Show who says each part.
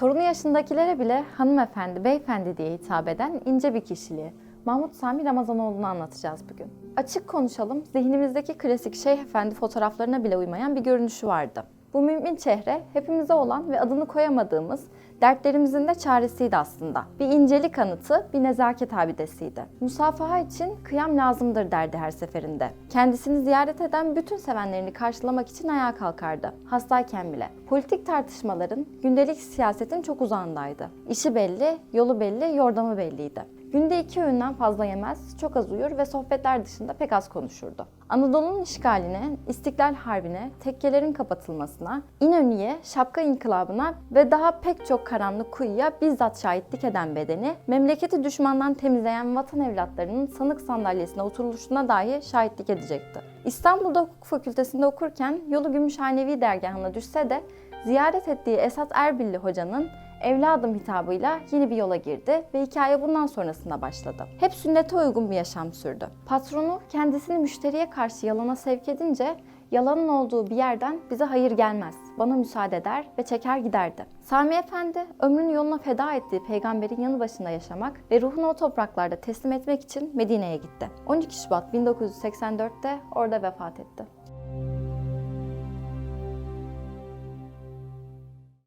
Speaker 1: Torunu yaşındakilere bile hanımefendi, beyefendi diye hitap eden ince bir kişiliği. Mahmut Sami Ramazanoğlu'nu anlatacağız bugün. Açık konuşalım, zihnimizdeki klasik Şeyh Efendi fotoğraflarına bile uymayan bir görünüşü vardı. Bu mümin çehre hepimize olan ve adını koyamadığımız dertlerimizin de çaresiydi aslında. Bir incelik anıtı, bir nezaket abidesiydi. Musafaha için kıyam lazımdır derdi her seferinde. Kendisini ziyaret eden bütün sevenlerini karşılamak için ayağa kalkardı. Hastayken bile. Politik tartışmaların, gündelik siyasetin çok uzağındaydı. İşi belli, yolu belli, yordamı belliydi. Günde iki öğünden fazla yemez, çok az uyur ve sohbetler dışında pek az konuşurdu. Anadolu'nun işgaline, İstiklal Harbi'ne, tekkelerin kapatılmasına, İnönü'ye, şapka inkılabına ve daha pek çok karanlık kuyuya bizzat şahitlik eden bedeni, memleketi düşmandan temizleyen vatan evlatlarının sanık sandalyesine oturuluşuna dahi şahitlik edecekti. İstanbul'da hukuk fakültesinde okurken yolu Gümüşhanevi dergahına düşse de ziyaret ettiği Esat Erbilli hocanın evladım hitabıyla yeni bir yola girdi ve hikaye bundan sonrasında başladı. Hep sünnete uygun bir yaşam sürdü. Patronu kendisini müşteriye karşı yalana sevk edince yalanın olduğu bir yerden bize hayır gelmez, bana müsaade eder ve çeker giderdi. Sami Efendi ömrünü yoluna feda ettiği peygamberin yanı başında yaşamak ve ruhunu o topraklarda teslim etmek için Medine'ye gitti. 12 Şubat 1984'te orada vefat etti.